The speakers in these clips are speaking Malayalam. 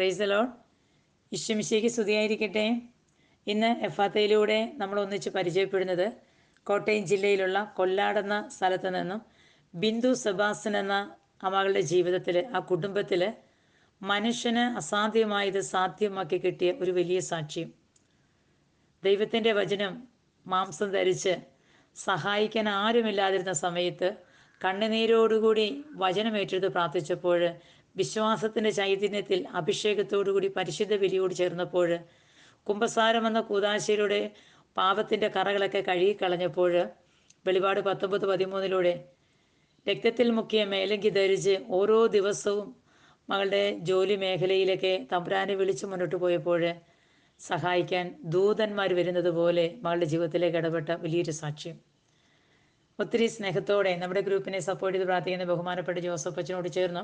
പ്രൈസ് ലോൺ ഇഷ്ടമിശയ്ക്ക് സ്തുതിയായിരിക്കട്ടെ. ഇന്ന് എഫാത്തയിലൂടെ നമ്മൾ ഒന്നിച്ച് പരിചയപ്പെടുന്നത് കോട്ടയം ജില്ലയിലുള്ള കൊല്ലാടെന്ന സ്ഥലത്ത് നിന്നും ബിന്ദു സെബാസ്റ്റൻ എന്ന ആ ജീവിതത്തിൽ ആ കുടുംബത്തിൽ മനുഷ്യന് അസാധ്യമായത് സാധ്യമാക്കി കിട്ടിയ ഒരു വലിയ സാക്ഷ്യം. ദൈവത്തിന്റെ വചനം മാംസം ധരിച്ച് സഹായിക്കാൻ ആരുമില്ലാതിരുന്ന സമയത്ത് കണ്ണുനീരോടുകൂടി വചനമേറ്റെടുത്ത് പ്രാർത്ഥിച്ചപ്പോൾ വിശ്വാസത്തിന്റെ ചൈതന്യത്തിൽ അഭിഷേകത്തോടുകൂടി പരിശുദ്ധ ബലിയോട് ചേർന്നപ്പോൾ കുംഭസാരം എന്ന കൂതാശയിലൂടെ പാപത്തിന്റെ കറകളൊക്കെ കഴുകിക്കളഞ്ഞപ്പോൾ വെളിപാട് പത്തൊമ്പത് പതിമൂന്നിലൂടെ രക്തത്തിൽ മുക്കിയ മേലങ്കി ധരിച്ച് ഓരോ ദിവസവും മകളുടെ ജോലി മേഖലയിലൊക്കെ തമ്പുരാനെ വിളിച്ച് മുന്നോട്ട് പോയപ്പോൾ സഹായിക്കാൻ ദൂതന്മാർ വരുന്നത് പോലെ മകളുടെ ജീവിതത്തിലേക്ക് ഇടപെട്ട വലിയൊരു സാക്ഷ്യം. ഒത്തിരി സ്നേഹത്തോടെ നമ്മുടെ ഗ്രൂപ്പിനെ സപ്പോർട്ട് ചെയ്ത് പ്രാർത്ഥിക്കുന്ന ബഹുമാനപ്പെട്ട ജോസഫ് അച്ഛനോട് ചേർന്നു.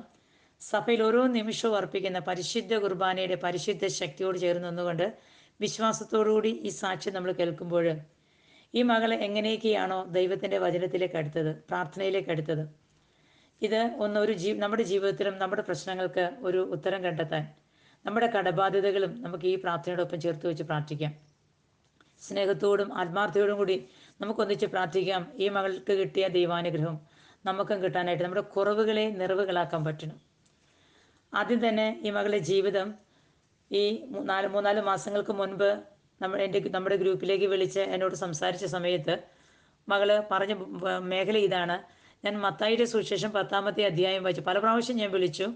സഭയിൽ ഓരോ നിമിഷവും അർപ്പിക്കുന്ന പരിശുദ്ധ കുർബാനയുടെ പരിശുദ്ധ ശക്തിയോട് ചേർന്ന് നിന്നുകൊണ്ട് വിശ്വാസത്തോടുകൂടി ഈ സാക്ഷ്യം നമ്മൾ കേൾക്കുമ്പോൾ ഈ മകളെ എങ്ങനെയൊക്കെയാണോ ദൈവത്തിന്റെ വചനത്തിലേക്ക് അടുത്തത് പ്രാർത്ഥനയിലേക്ക് അടുത്തത്. ഇത് ഒന്ന് ഒരു ജീ നമ്മുടെ ജീവിതത്തിലും നമ്മുടെ പ്രശ്നങ്ങൾക്ക് ഒരു ഉത്തരം കണ്ടെത്താൻ നമ്മുടെ കടബാധ്യതകളും നമുക്ക് ഈ പ്രാർത്ഥനയോടൊപ്പം ചേർത്ത് വെച്ച് പ്രാർത്ഥിക്കാം. സ്നേഹത്തോടും ആത്മാർത്ഥയോടും കൂടി നമുക്കൊന്നിച്ച് പ്രാർത്ഥിക്കാം. ഈ മകൾക്ക് കിട്ടിയ ദൈവാനുഗ്രഹം നമുക്കും കിട്ടാനായിട്ട് നമ്മുടെ കുറവുകളെ നിറവുകളാക്കാൻ പറ്റണം. ആദ്യം തന്നെ ഈ മകളുടെ ജീവിതം ഈ നാല് മൂന്നാൽ മാസങ്ങൾക്ക് മുൻപ് നമ്മൾ എന്റെ നമ്മുടെ ഗ്രൂപ്പിലേക്ക് വിളിച്ച് എന്നോട് സംസാരിച്ച സമയത്ത് മകൾ പറഞ്ഞ മേഖല ഇതാണ്. ഞാൻ മത്തായിയുടെ സുവിശേഷം പത്താമത്തെ അധ്യായം വായിച്ചു പല പ്രാവശ്യം ഞാൻ വിളിച്ചു.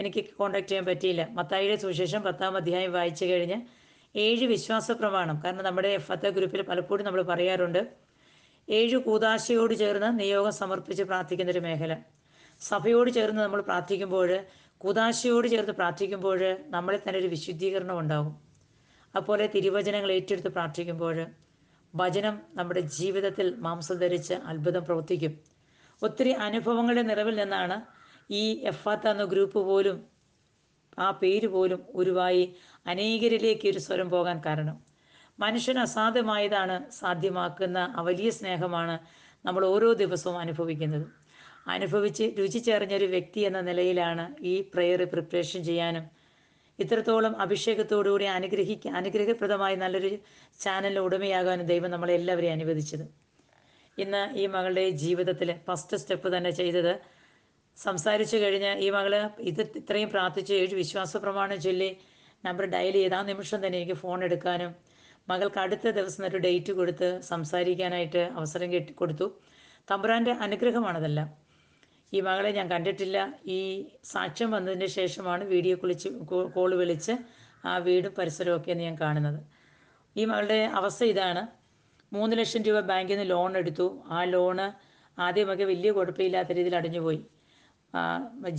എനിക്ക് കോണ്ടാക്ട് ചെയ്യാൻ പറ്റിയില്ല. മത്തായിയുടെ സുവിശേഷം പത്താം അധ്യായം വായിച്ചു കഴിഞ്ഞ് ഏഴ് വിശ്വാസ പ്രമാണം കാരണം നമ്മുടെ എഫ് ഗ്രൂപ്പിൽ പലപ്പോഴും നമ്മൾ പറയാറുണ്ട് ഏഴ് കൂതാശയോട് ചേർന്ന് നിയോഗം സമർപ്പിച്ച് പ്രാർത്ഥിക്കുന്ന ഒരു മേഖല. സഭയോട് ചേർന്ന് നമ്മൾ പ്രാർത്ഥിക്കുമ്പോൾ കൂതാശയോട് ചേർത്ത് പ്രാർത്ഥിക്കുമ്പോൾ നമ്മളിൽ തന്നെ ഒരു വിശുദ്ധീകരണം ഉണ്ടാകും. അതുപോലെ തിരുവചനങ്ങൾ ഏറ്റെടുത്ത് പ്രാർത്ഥിക്കുമ്പോൾ വചനം നമ്മുടെ ജീവിതത്തിൽ മാംസം ധരിച്ച് അത്ഭുതം പ്രവർത്തിക്കും. ഒത്തിരി അനുഭവങ്ങളുടെ നിറവിൽ നിന്നാണ് ഈ എഫാത്ത എന്ന ഗ്രൂപ്പ് പോലും ആ പേര് പോലും ഉരുവായി അനേകരിലേക്ക് ഒരു സ്വരം പോകാൻ കാരണം. മനുഷ്യന് അസാധ്യമായതാണ് സാധ്യമാക്കുന്ന ആ വലിയ സ്നേഹമാണ് നമ്മൾ ഓരോ ദിവസവും അനുഭവിക്കുന്നത്. അനുഭവിച്ച് രുചിച്ചറിഞ്ഞൊരു വ്യക്തി എന്ന നിലയിലാണ് ഈ പ്രെയർ പ്രിപ്പറേഷൻ ചെയ്യാനും. ഇത്രത്തോളം അഭിഷേകത്തോടുകൂടി അനുഗ്രഹിക്ക അനുഗ്രഹപ്രദമായി നല്ലൊരു ചാനലിന് ഉടമയാകാനും ദൈവം നമ്മളെ എല്ലാവരെയും അനുവദിച്ചത്. ഇന്ന് ഈ മകളുടെ ജീവിതത്തിൽ ഫസ്റ്റ് സ്റ്റെപ്പ് തന്നെ ചെയ്തത് സംസാരിച്ചു കഴിഞ്ഞ് ഈ മകൾ ഇത് ഇത്രയും പ്രാർത്ഥിച്ച് ഏഴ് വിശ്വാസ പ്രമാണം ചൊല്ലി നമ്പർ ഡയൽ ചെയ്ത് ആ നിമിഷം തന്നെ എനിക്ക് ഫോൺ എടുക്കാനും മകൾക്ക് അടുത്ത ദിവസം ഒരു ഡേറ്റ് കൊടുത്ത് സംസാരിക്കാനായിട്ട് അവസരം കിട്ടി കൊടുത്തു. തമ്പുരാന്റെ അനുഗ്രഹമാണതെല്ലാം. ഈ മകളെ ഞാൻ കണ്ടിട്ടില്ല. ഈ സാക്ഷ്യം വന്നതിന് ശേഷമാണ് വീഡിയോ കുളിച്ച് കോൾ വിളിച്ച് ആ വീടും പരിസരവും ഒക്കെ ഞാൻ കാണുന്നത്. ഈ മകളുടെ അവസ്ഥ ഇതാണ്. മൂന്ന് ലക്ഷം രൂപ ബാങ്കിൽ നിന്ന് ലോൺ എടുത്തു. ആ ലോണ് ആദ്യമൊക്കെ വലിയ കുഴപ്പമില്ലാത്ത രീതിയിൽ അടഞ്ഞുപോയി.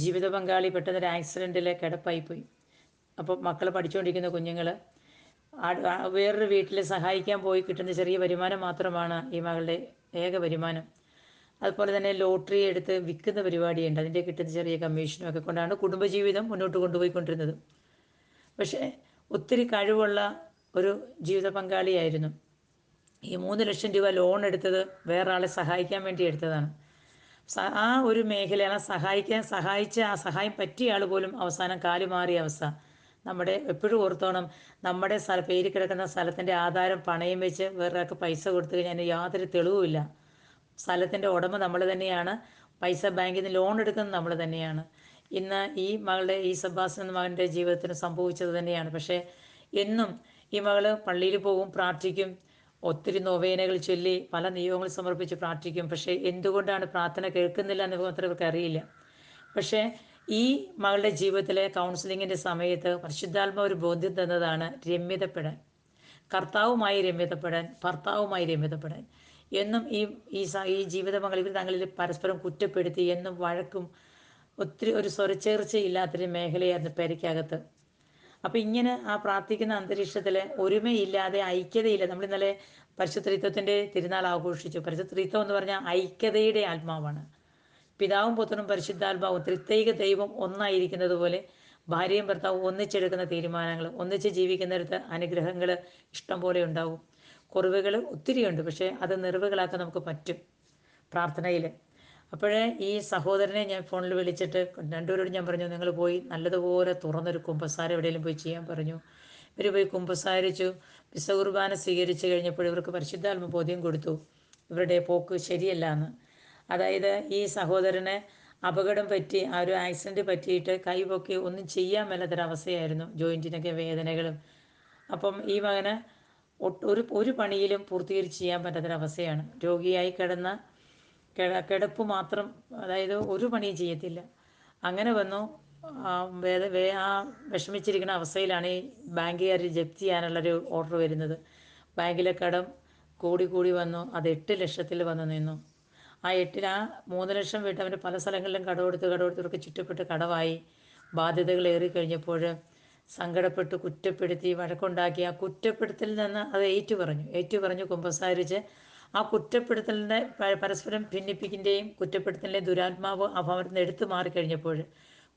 ജീവിത പങ്കാളി പെട്ടെന്നൊരു ആക്സിഡന്റിൽ കിടപ്പായി പോയി അപ്പോൾ മക്കൾ പഠിച്ചുകൊണ്ടിരിക്കുന്ന കുഞ്ഞുങ്ങൾ വേറൊരു വീട്ടിൽ സഹായിക്കാൻ പോയി കിട്ടുന്ന ചെറിയ വരുമാനം മാത്രമാണ് ഈ മകളുടെ ഏക വരുമാനം. അതുപോലെ തന്നെ ലോട്ടറി എടുത്ത് വിൽക്കുന്ന പരിപാടിയുണ്ട്. അതിന്റെ കിട്ടുന്ന ചെറിയ കമ്മീഷനും ഒക്കെ കൊണ്ടാണ് കുടുംബജീവിതം മുന്നോട്ട് കൊണ്ടുപോയിക്കൊണ്ടിരുന്നത്. പക്ഷേ ഒത്തിരി കഴിവുള്ള ഒരു ജീവിത പങ്കാളിയായിരുന്നു. ഈ മൂന്ന് ലക്ഷം രൂപ ലോൺ എടുത്തത് വേറൊരാളെ സഹായിക്കാൻ വേണ്ടി എടുത്തതാണ്. ആ ഒരു മേഖലയാണ് സഹായിക്കാൻ സഹായിച്ച ആ സഹായം പറ്റിയ ആൾ പോലും അവസാനം കാലുമാറിയ അവസ്ഥ. നമ്മുടെ എപ്പോഴും ഓർത്തോണം നമ്മുടെ സ്ഥല പേര് കിടക്കുന്ന സ്ഥലത്തിന്റെ ആധാരം പണയം വെച്ച് വേറൊരാൾക്ക് പൈസ കൊടുത്തു കഴിഞ്ഞാൽ യാതൊരു തെളിവുമില്ല. സ്ഥലത്തിന്റെ ഉടമ നമ്മൾ തന്നെയാണ്. പൈസ ബാങ്കിൽ നിന്ന് ലോൺ എടുക്കുന്നത് നമ്മൾ തന്നെയാണ്. ഇന്ന് ഈ മകളുടെ ഈ സബാസ് എന്ന മകന്റെ ജീവിതത്തിന് സംഭവിച്ചത് തന്നെയാണ്. പക്ഷേ എന്നും ഈ മകൾ പള്ളിയിൽ പോകും പ്രാർത്ഥിക്കും. ഒത്തിരി നൊവേനകൾ ചൊല്ലി പല നിയോഗങ്ങൾ സമർപ്പിച്ച് പ്രാർത്ഥിക്കും. പക്ഷേ എന്തുകൊണ്ടാണ് പ്രാർത്ഥന കേൾക്കുന്നില്ല എന്ന് മാത്രം ഇവർക്ക് അറിയില്ല. പക്ഷേ ഈ മകളുടെ ജീവിതത്തിലെ കൗൺസിലിങ്ങിന്റെ സമയത്ത് പരിശുദ്ധാത്മ ഒരു ബോധ്യം തന്നതാണ് രമ്യതപ്പെടാൻ. കർത്താവുമായി രമ്യതപ്പെടാൻ ഭർത്താവുമായി രമ്യതപ്പെടാൻ. എന്നും ഈ ഈ ഈ ജീവിത പങ്കാളി ഇവർ തങ്ങളിൽ പരസ്പരം കുറ്റപ്പെടുത്തി എന്നും വഴക്കും ഒത്തിരി ഒരു സ്വരച്ചേർച്ചയില്ലാത്തൊരു മേഖലയായിരുന്നു പെരയ്ക്കകത്ത്. അപ്പോൾ ഇങ്ങനെ ആ പ്രാർത്ഥിക്കുന്ന അന്തരീക്ഷത്തിൽ ഒരുമയില്ലാതെ ഐക്യതയില്ല. നമ്മൾ ഇന്നലെ പരിശുദ്ധത്വത്തിന്റെ തിരുനാൾ ആഘോഷിച്ചു. പരിശുദ്ധത്വം എന്ന് പറഞ്ഞാൽ ഐക്യതയുടെ ആത്മാവാണ്. പിതാവും പുത്രനും പരിശുദ്ധാത്മാവും ത്രിത്വൈക ദൈവം ഒന്നായിരിക്കുന്നത് പോലെ ഭാര്യയും ഭർത്താവും ഒന്നിച്ചെടുക്കുന്ന തീരുമാനങ്ങൾ ഒന്നിച്ച് ജീവിക്കുന്നിടത്ത് അനുഗ്രഹങ്ങൾ ഇഷ്ടം പോലെ ഉണ്ടാവും. കുറവുകൾ ഒത്തിരിയുണ്ട്. പക്ഷേ അത് നിറവുകളാക്കാൻ നമുക്ക് പറ്റും പ്രാർത്ഥനയിൽ. അപ്പോഴേ ഈ സഹോദരനെ ഞാൻ ഫോണിൽ വിളിച്ചിട്ട് രണ്ടുപേരോട് ഞാൻ പറഞ്ഞു നിങ്ങൾ പോയി നല്ലതുപോലെ തുറന്നൊരു കുമ്പസാരം എവിടെയെങ്കിലും പോയി ചെയ്യാൻ പറഞ്ഞു. ഇവർ പോയി കുമ്പസാരിച്ചു. വിശ്വകുർബാന സ്വീകരിച്ചു കഴിഞ്ഞപ്പോൾ ഇവർക്ക് പരിശുദ്ധാത്മ ബോധ്യം കൊടുത്തു. ഇവരുടെ പോക്ക് ശരിയല്ല എന്ന്. അതായത് ഈ സഹോദരനെ അപകടം പറ്റി ആ ഒരു ആക്സിഡന്റ് പറ്റിയിട്ട് കൈ പൊക്കി ഒന്നും ചെയ്യാൻ മേലാത്തൊരവസ്ഥയായിരുന്നു. ജോയിന്റിനൊക്കെ വേദനകളും. അപ്പം ഈ മകന് ഒരു ഒരു പണിയിലും പൂർത്തീകരിച്ച് ചെയ്യാൻ പറ്റാത്തൊരവസ്ഥയാണ്. രോഗിയായി കിടന്ന കിട കിടപ്പ് മാത്രം അതായത് ഒരു പണിയും ചെയ്യത്തില്ല. അങ്ങനെ വന്നു. വേ ആ വിഷമിച്ചിരിക്കുന്ന അവസ്ഥയിലാണ് ഈ ബാങ്കുകാർ ജപ്തി ചെയ്യാനുള്ളൊരു ഓർഡർ വരുന്നത്. ബാങ്കിലെ കടം കൂടി കൂടി വന്നു. അത് എട്ട് ലക്ഷത്തിൽ വന്നു നിന്നു. ആ എട്ടിൽ ആ മൂന്ന് ലക്ഷം വിട്ട് പല സ്ഥലങ്ങളിലും കടമെടുത്ത് കടമെടുത്തവർക്ക് ചുറ്റപ്പെട്ട് കടമായി. ബാധ്യതകൾ ഏറിക്കഴിഞ്ഞപ്പോൾ സങ്കടപ്പെട്ട് കുറ്റപ്പെടുത്തി വഴക്കുണ്ടാക്കി. ആ കുറ്റപ്പെടുത്തലിൽ നിന്ന് അത് ഏറ്റു പറഞ്ഞു ഏറ്റു പറഞ്ഞു കുമ്പസാരിച്ച് ആ കുറ്റപ്പെടുത്തലിനെ പരസ്പരം ഭിന്നിപ്പിക്കിന്റെയും കുറ്റപ്പെടുത്തലിന്റെയും ദുരാത്മാവ് അഭാവത്തിൽ നിന്ന് എടുത്തു മാറിക്കഴിഞ്ഞപ്പോൾ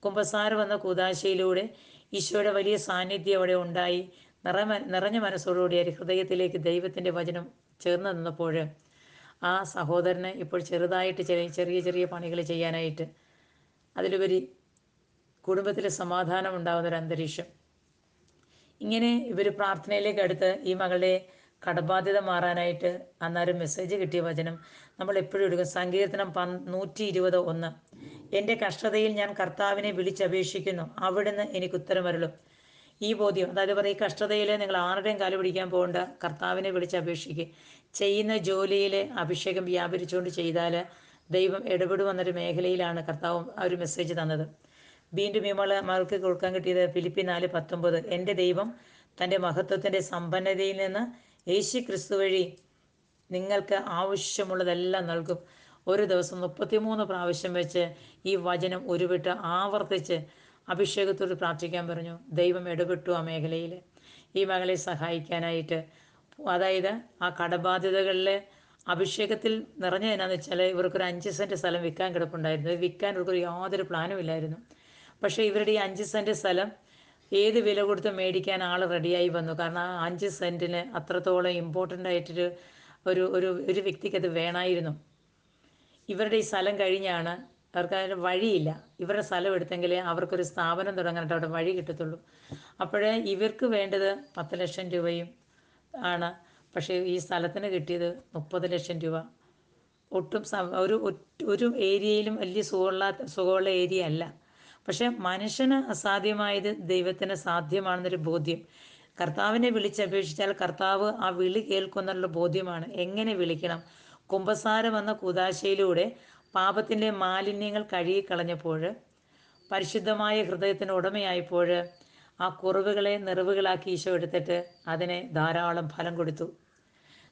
കുമ്പസാരം വന്ന കൂതാശയിലൂടെ ഈശോയുടെ വലിയ സാന്നിധ്യം അവിടെ ഉണ്ടായി. നിറമ നിറഞ്ഞ മനസ്സോടുകൂടി ഒരു ഹൃദയത്തിലേക്ക് ദൈവത്തിന്റെ വചനം ചേർന്ന് നിന്നപ്പോൾ ആ സഹോദരന് ഇപ്പോൾ ചെറുതായിട്ട് ചെറിയ ചെറിയ ചെറിയ പണികൾ ചെയ്യാനായിട്ട് അതിലുപരി കുടുംബത്തിൽ സമാധാനം ഉണ്ടാകുന്ന ഒരു അന്തരീക്ഷം. ഇങ്ങനെ ഇവർ പ്രാർത്ഥനയിലേക്ക് അടുത്ത് ഈ മകളുടെ കടബാധ്യത മാറാനായിട്ട് അന്നേരം മെസ്സേജ് കിട്ടിയ വചനം നമ്മൾ എപ്പോഴും എടുക്കും. സങ്കീർത്തനം പ നൂറ്റി ഇരുപത് ഒന്ന്. എന്റെ കഷ്ടതയിൽ ഞാൻ കർത്താവിനെ വിളിച്ചപേക്ഷിക്കുന്നു. അവിടുന്ന് എനിക്ക് ഉത്തരം വരളും ഈ ബോധ്യം അതായത് പറയും ഈ കഷ്ടതയിൽ നിങ്ങൾ ആരുടെയും കാൽ പിടിക്കാൻ പോകേണ്ട. കർത്താവിനെ വിളിച്ച് അപേക്ഷിക്കുക ചെയ്യുന്ന ജോലിയിൽ അഭിഷേകം വ്യാപരിച്ചുകൊണ്ട് ചെയ്താൽ ദൈവം ഇടപെടുമെന്നൊരു മേഖലയിലാണ് കർത്താവ് ആ ഒരു മെസ്സേജ് തന്നത്. വീണ്ടും ഈ മകൾ മകൾക്ക് കൊടുക്കാൻ കിട്ടിയത് ഫിലിപ്പി നാല് പത്തൊമ്പത്. എന്റെ ദൈവം തന്റെ മഹത്വത്തിന്റെ സമ്പന്നതയിൽ നിന്ന് യേശു ക്രിസ്തു വഴി നിങ്ങൾക്ക് ആവശ്യമുള്ളതെല്ലാം നൽകും. ഒരു ദിവസം മുപ്പത്തിമൂന്ന് പ്രാവശ്യം വെച്ച് ഈ വചനം ഉരുവിട്ട് ആവർത്തിച്ച് അഭിഷേകത്തോട് പ്രാർത്ഥിക്കാൻ പറഞ്ഞു. ദൈവം ഇടപെട്ടു ആ മേഖലയിൽ ഈ മകളെ സഹായിക്കാനായിട്ട്. അതായത് ആ കടബാധ്യതകളിൽ അഭിഷേകത്തിൽ നിറഞ്ഞതിനാന്ന് വെച്ചാൽ ഇവർക്കൊരു അഞ്ച് സെന്റ് സ്ഥലം വിൽക്കാൻ കിടപ്പുണ്ടായിരുന്നു. വിൽക്കാൻ ഇവർക്കൊരു യാതൊരു പ്ലാനും ഇല്ലായിരുന്നു. പക്ഷേ ഇവരുടെ ഈ അഞ്ച് സെന്റ് സ്ഥലം ഏത് വില കൊടുത്ത് മേടിക്കാൻ ആൾ റെഡിയായി വന്നു. കാരണം ആ അഞ്ച് സെന്റിന് അത്രത്തോളം ഇമ്പോർട്ടന്റ് ആയിട്ടൊരു ഒരു ഒരു ഒരു വ്യക്തിക്ക് അത് വേണമായിരുന്നു. ഇവരുടെ ഈ സ്ഥലം കഴിഞ്ഞാണ് അവർക്ക് അതിന് വഴിയില്ല. ഇവരുടെ സ്ഥലം എടുത്തെങ്കിലേ അവർക്കൊരു സ്ഥാപനം തുടങ്ങാനായിട്ട് അവിടെ വഴി കിട്ടത്തുള്ളൂ. അപ്പോഴേ ഇവർക്ക് വേണ്ടത് പത്ത് ലക്ഷം രൂപയും ആണ്. പക്ഷേ ഈ സ്ഥലത്തിന് കിട്ടിയത് മുപ്പത് ലക്ഷം രൂപ. ഒട്ടും ഒരു ഒരു ഏരിയയിലും വലിയ സുഖമുള്ള സുഖമുള്ള ഏരിയ അല്ല. പക്ഷെ മനുഷ്യന് അസാധ്യമായത് ദൈവത്തിന് സാധ്യമാണെന്നൊരു ബോധ്യം. കർത്താവിനെ വിളിച്ചപേക്ഷിച്ചാൽ കർത്താവ് ആ വിളി കേൾക്കുന്നുള്ള ബോധ്യമാണ്. എങ്ങനെ വിളിക്കണം? കുംഭസാരം എന്ന കുതാശയിലൂടെ പാപത്തിന്റെ മാലിന്യങ്ങൾ കഴുകിക്കളഞ്ഞപ്പോൾ പരിശുദ്ധമായ ഹൃദയത്തിന് ഉടമയായപ്പോൾ ആ കുറവുകളെ നിറവുകളാക്കി ഈശോ എടുത്തിട്ട് അതിനെ ധാരാളം ഫലം കൊടുത്തു.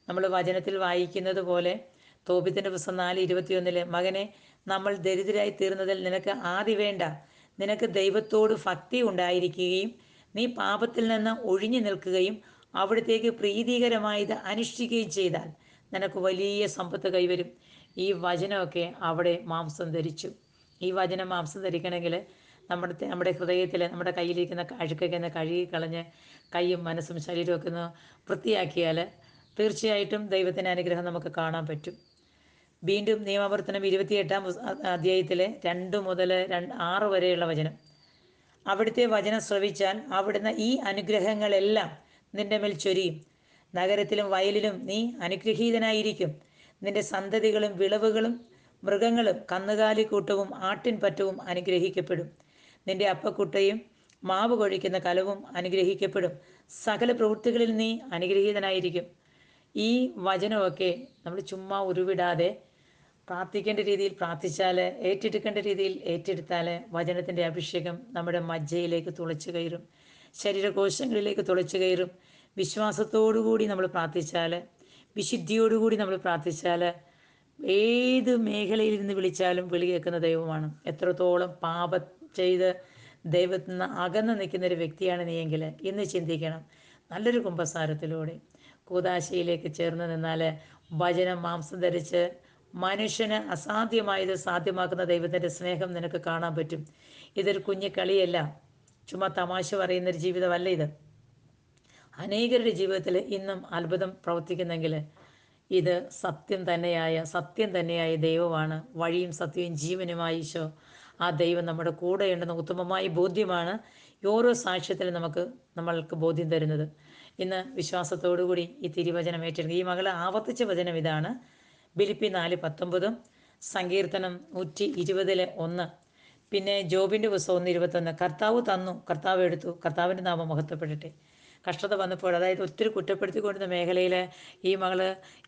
നമ്മൾ വചനത്തിൽ വായിക്കുന്നത് പോലെ തോപിത്തിന്റെ പുസ്തകം നാല് ഇരുപത്തിയൊന്നിലെ മകനെ നമ്മൾ ദരിദ്രരായി തീർന്നതിൽ നിനക്ക് ആദി വേണ്ട. നിനക്ക് ദൈവത്തോട് ഭക്തി ഉണ്ടായിരിക്കുകയും നീ പാപത്തിൽ നിന്ന് ഒഴിഞ്ഞു നിൽക്കുകയും അവിടത്തേക്ക് പ്രീതികരമായത് അനുഷ്ഠിക്കുകയും ചെയ്താൽ നിനക്ക് വലിയ സമ്പത്ത് കൈവരും. ഈ വചനമൊക്കെ അവിടെ മാംസം ധരിച്ചു. ഈ വചനം മാംസം ധരിക്കണമെങ്കിൽ നമ്മുടെ നമ്മുടെ ഹൃദയത്തിൽ നമ്മുടെ കയ്യിലിരിക്കുന്ന അഴുക്കൊക്കെ ഒന്ന് കഴുകി കളഞ്ഞ് കൈയും മനസ്സും ശരീരമൊക്കെ ഒന്ന് വൃത്തിയാക്കിയാൽ തീർച്ചയായിട്ടും ദൈവത്തിന്റെ അനുഗ്രഹം നമുക്ക് കാണാൻ പറ്റും. വീണ്ടും നിയമാവർത്തനം ഇരുപത്തിയെട്ടാം അധ്യായത്തിലെ രണ്ട് മുതൽ രണ്ട് ആറ് വരെയുള്ള വചനം. അവിടുത്തെ വചനം ശ്രവിച്ചാൽ അവിടുന്ന് ഈ അനുഗ്രഹങ്ങളെല്ലാം നിന്റെ മേൽ ചൊരിയും. നഗരത്തിലും വയലിലും നീ അനുഗ്രഹീതനായിരിക്കും. നിന്റെ സന്തതികളും വിളവുകളും മൃഗങ്ങളും കന്നുകാലിക്കൂട്ടവും ആട്ടിൻപറ്റവും അനുഗ്രഹിക്കപ്പെടും. നിന്റെ അപ്പക്കുട്ടയും മാവ് കൊഴിക്കുന്ന കലവും അനുഗ്രഹിക്കപ്പെടും. സകല പ്രവൃത്തികളിൽ നീ അനുഗ്രഹീതനായിരിക്കും. ഈ വചനമൊക്കെ നമ്മൾ ചുമ്മാ ഉരുവിടാതെ പ്രാർത്ഥിക്കേണ്ട രീതിയിൽ പ്രാർത്ഥിച്ചാൽ ഏറ്റെടുക്കേണ്ട രീതിയിൽ ഏറ്റെടുത്താൽ വചനത്തിന്റെ അഭിഷേകം നമ്മുടെ മജ്ജയിലേക്ക് തുളച്ചു കയറും. ശരീരകോശങ്ങളിലേക്ക് തുളച്ചു കയറും. വിശ്വാസത്തോടുകൂടി നമ്മൾ പ്രാർത്ഥിച്ചാൽ വിശുദ്ധിയോടുകൂടി നമ്മൾ പ്രാർത്ഥിച്ചാൽ ഏത് മേഖലയിൽ നിന്ന് വിളിച്ചാലും വിളി കേൾക്കുന്ന ദൈവമാണ്. എത്രത്തോളം പാപ ചെയ്ത് ദൈവത്തിൽ നിന്ന് അകന്ന് നിൽക്കുന്ന ഒരു വ്യക്തിയാണ് നീയെങ്കിൽ ഇന്ന് ചിന്തിക്കണം. നല്ലൊരു കുമ്പസാരത്തിലൂടെ കൂതാശയിലേക്ക് ചേർന്ന് നിന്നാൽ വചനം മാംസം ധരിച്ച് മനുഷ്യന് അസാധ്യമായത് സാധ്യമാക്കുന്ന ദൈവത്തിന്റെ സ്നേഹം നിനക്ക് കാണാൻ പറ്റും. ഇതൊരു കുഞ്ഞു കളിയല്ല. ചുമ്മാ തമാശ പറയുന്നൊരു ജീവിതമല്ല ഇത്. അനേകരുടെ ജീവിതത്തിൽ ഇന്നും അത്ഭുതം പ്രവർത്തിക്കുന്നെങ്കിൽ ഇത് സത്യം തന്നെയായ സത്യം തന്നെയായ ദൈവമാണ്. വഴിയും സത്യവും ജീവനുമായ ഈശോ ആ ദൈവം നമ്മുടെ കൂടെയുണ്ടെന്ന ഉത്തമമായ ബോധ്യമാണ് ഓരോ സാക്ഷ്യത്തിലും നമുക്ക് നമ്മൾക്ക് ബോധ്യം തരുന്നത്. ഇന്ന് വിശ്വാസത്തോടുകൂടി ഈ തിരുവചനം ഏറ്റെടുക്കുക. ഈ മകളെ ആവർത്തിച്ച വചനം ഇതാണ്. ബിലിപ്പി നാല് പത്തൊമ്പതും സങ്കീർത്തനം നൂറ്റി ഇരുപതിലെ ഒന്ന്. പിന്നെ ജോബിന്റെ പുസ്തകം ഒന്ന് ഇരുപത്തൊന്ന്. കർത്താവ് തന്നു കർത്താവ് എടുത്തു കർത്താവിന്റെ നാമം മഹത്വപ്പെടട്ടെ കഷ്ടത വന്നപ്പോൾ അതായത് ഒത്തിരി കുറ്റപ്പെടുത്തിക്കൊണ്ടിരുന്ന മേഖലയിൽ ഈ മകൾ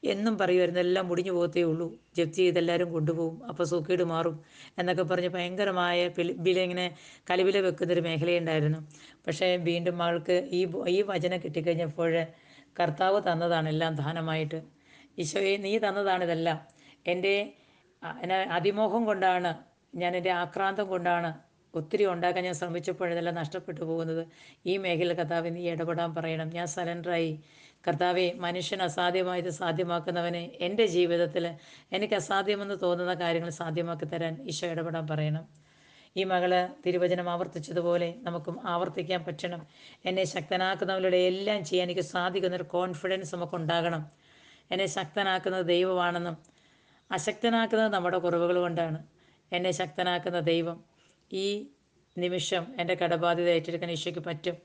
എന്നും പറയുമായിരുന്നു എല്ലാം മുടിഞ്ഞു പോകത്തേ ഉള്ളൂ. ജപ്തി ചെയ്തെല്ലാവരും കൊണ്ടുപോകും അപ്പോൾ സൂക്കേട് മാറും എന്നൊക്കെ പറഞ്ഞ് ഭയങ്കരമായ ബിലിങ്ങനെ കലിവില വെക്കുന്നൊരു മേഖലയുണ്ടായിരുന്നു പക്ഷേ വീണ്ടും മകൾക്ക് ഈ ഈ വചനം കിട്ടിക്കഴിഞ്ഞപ്പോൾ കർത്താവ് തന്നതാണ് എല്ലാം ദാനമായിട്ട്. ഈശോയെ നീ തന്നതാണിതെല്ലാം എന്റെ അതിമോഹം കൊണ്ടാണ് ഞാൻ എന്റെ ആക്രാന്തം കൊണ്ടാണ് ഒത്തിരി ഉണ്ടാക്കാൻ ഞാൻ ശ്രമിച്ചപ്പോഴതെല്ലാം നഷ്ടപ്പെട്ടു പോകുന്നത്. ഈ മേഖല കർത്താവ് നീ ഇടപെടാൻ പറയണം. ഞാൻ സലണ്ടറായി. കർത്താവെ മനുഷ്യൻ അസാധ്യമായത് സാധ്യമാക്കുന്നവനെ എന്റെ ജീവിതത്തിൽ എനിക്ക് അസാധ്യമെന്ന് തോന്നുന്ന കാര്യങ്ങൾ സാധ്യമാക്കി തരാൻ ഈശോ ഇടപെടാൻ പറയണം. ഈ മകൾ തിരുവചനം ആവർത്തിച്ചതുപോലെ നമുക്കും ആവർത്തിക്കാൻ പറ്റണം. എന്നെ ശക്തനാക്കുന്നവരുടെ എല്ലാം ചെയ്യാൻ എനിക്ക് സാധിക്കുന്നൊരു കോൺഫിഡൻസ് നമുക്ക് ഉണ്ടാകണം. എന്നെ ശക്തനാക്കുന്നത് ദൈവമാണെന്നും അശക്തനാക്കുന്നത് നമ്മുടെ കുറവുകൾ കൊണ്ടാണ് എന്നെ ശക്തനാക്കുന്ന ദൈവം ഈ നിമിഷം എന്റെ കടബാധ്യത ഏറ്റെടുക്കാൻ ഈശോയ്ക്ക് പറ്റും.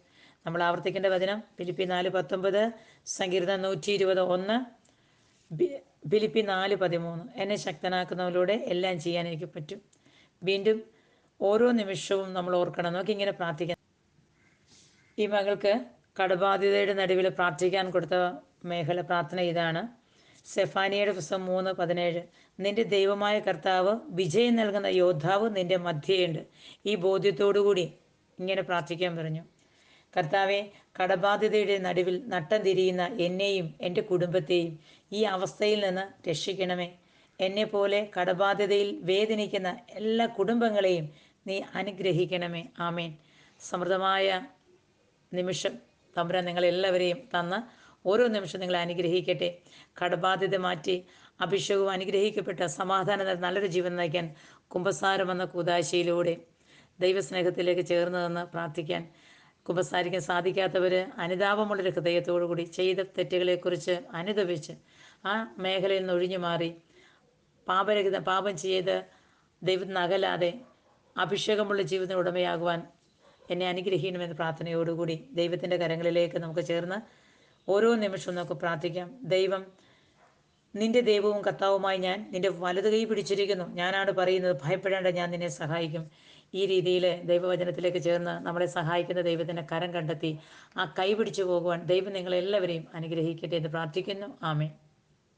നമ്മൾ ആവർത്തിക്കേണ്ട വചനം ഫിലിപ്പി നാല് പത്തൊമ്പത് സങ്കീർത്തനം നൂറ്റി ഇരുപത് ഒന്ന് ഫിലിപ്പി നാല് പതിമൂന്ന്. എന്നെ ശക്തനാക്കുന്നവരിലൂടെ എല്ലാം ചെയ്യാൻ എനിക്ക് പറ്റും. വീണ്ടും ഓരോ നിമിഷവും നമ്മൾ ഓർക്കണം. നോക്കി ഇങ്ങനെ പ്രാർത്ഥിക്കാം. ഈ മകൾക്ക് കടബാധ്യതയുടെ നടുവിൽ പ്രാർത്ഥിക്കാൻ കൊടുത്ത മേഖല പ്രാർത്ഥന ഇതാണ്. സെഫാനിയുടെ പുസ്തകം മൂന്ന് പതിനേഴ്. നിന്റെ ദൈവമായ കർത്താവ് വിജയം നൽകുന്ന യോദ്ധാവ് നിന്റെ മധ്യയുണ്ട്. ഈ ബോധ്യത്തോടുകൂടി ഇങ്ങനെ പ്രാർത്ഥിക്കാൻ പറഞ്ഞു. കർത്താവെ കടബാധ്യതയുടെ നടുവിൽ നട്ടം തിരിയുന്ന എന്നെയും എന്റെ കുടുംബത്തെയും ഈ അവസ്ഥയിൽ നിന്ന് രക്ഷിക്കണമേ. എന്നെ പോലെ കടബാധ്യതയിൽ വേദനിക്കുന്ന എല്ലാ കുടുംബങ്ങളെയും നീ അനുഗ്രഹിക്കണമേ. ആമേൻ. സമൃദ്ധമായ നിമിഷം തമ്പുരാൻ നിങ്ങളെല്ലാവരെയും തന്ന് ഓരോ നിമിഷം നിങ്ങൾ അനുഗ്രഹിക്കട്ടെ. കടബാധ്യത മാറ്റി അഭിഷേകവും അനുഗ്രഹിക്കപ്പെട്ട സമാധാനം നല്ലൊരു ജീവൻ നയിക്കാൻ കുംഭസാരം എന്ന കൂതാശയിലൂടെ ദൈവസ്നേഹത്തിലേക്ക് ചേർന്ന് നിന്ന് പ്രാർത്ഥിക്കാൻ കുമ്പസാരിക്കാൻ സാധിക്കാത്തവർ അനുതാപമുള്ളൊരു ഹൃദയത്തോടുകൂടി ചെയ്ത തെറ്റുകളെക്കുറിച്ച് അനുദപിച്ച് ആ മേഖലയിൽ നിന്ന് ഒഴിഞ്ഞു മാറി പാപരഹിത പാപം ചെയ്ത് ദൈവത്തിന് അകലാതെ അഭിഷേകമുള്ള ജീവിതം ഉടമയാകുവാൻ എന്നെ അനുഗ്രഹിക്കണമെന്ന പ്രാർത്ഥനയോടുകൂടി ദൈവത്തിന്റെ കരങ്ങളിലേക്ക് നമുക്ക് ചേർന്ന് ഓരോ നിമിഷവും നമുക്ക് പ്രാർത്ഥിക്കാം. ദൈവം നിന്റെ ദൈവവും കർത്താവുമായി ഞാൻ നിന്റെ വലതു കൈ പിടിച്ചിരിക്കുന്നു. ഞാനാണ് പറയുന്നത് ഭയപ്പെടേണ്ട ഞാൻ നിന്നെ സഹായിക്കും. ഈ രീതിയിൽ ദൈവവചനത്തിലേക്ക് ചേർന്ന് നമ്മളെ സഹായിക്കുന്ന ദൈവത്തിന്റെ കരം കണ്ടെത്തി ആ കൈ പിടിച്ചു പോകുവാൻ ദൈവം നിങ്ങളെല്ലാവരെയും അനുഗ്രഹിക്കട്ടെ എന്ന് പ്രാർത്ഥിക്കുന്നു. ആമേ